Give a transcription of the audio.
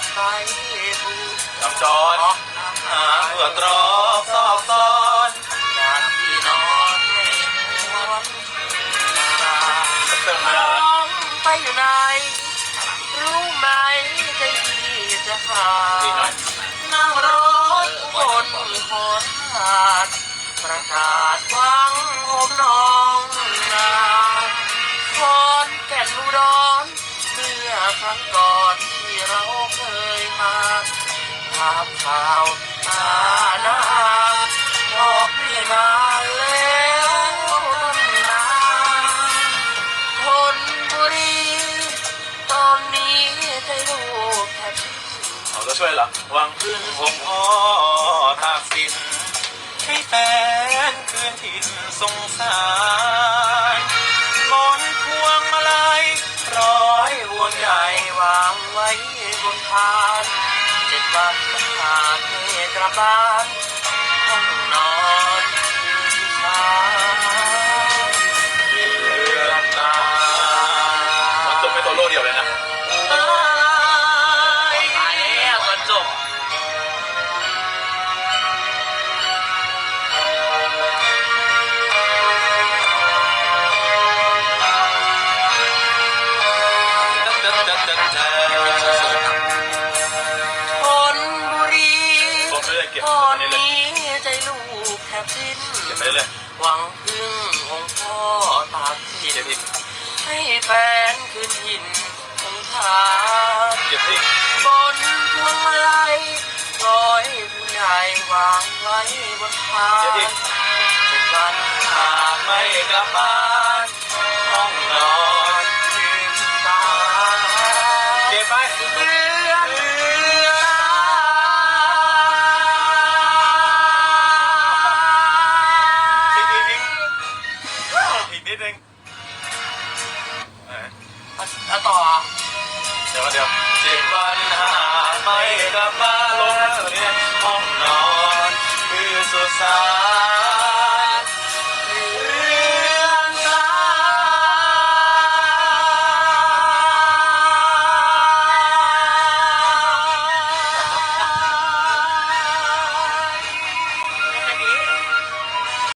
บไปผู้จำจรหาเพื่อตรอกซอกซ้อนจากที่นอนให้หวนมาน้องไปอยู่ไหน รู้ไหมใจพี่จะขาดนั่งรถบนหอนหาดประกาศหวังโหมน้องนาคนแก่นอุดรเมื่อครั้งก่อนที่เรา ภาพข่าวตานาบอกพี่มาแล้วนาคนบุรีตอนนี้ใจลูกแทบเอาตัวช่วยเหรอวางพึ่งหงพ่อทากสินให้แฟนคืนถิ่นสงสาร บนพานเจ็ดวันผ่านให้กลับบ้านห้องนอนที่ชาเลือนตามันจบเป็นตัวโลเดียวเลยนะตายแล้วตอนจบคน บสิ้นเก็บไปเลยหวังพึ่งองค์พ่อตากสิเก็บนอีกให้แฟนคืนหินของทาเก็บอีกบนพวงมาลัยร้อยผู้ใหญ่วางไว้บนพาเก็บนอีกเจ็ดวันหากไม่กลับบ้านห้องนอน ล้วต่อเดี๋ยวเดี๋ยวเจ็ดวันหาไม่กลับมาลงแล้วนี่ยห้องนอนคือสุสาน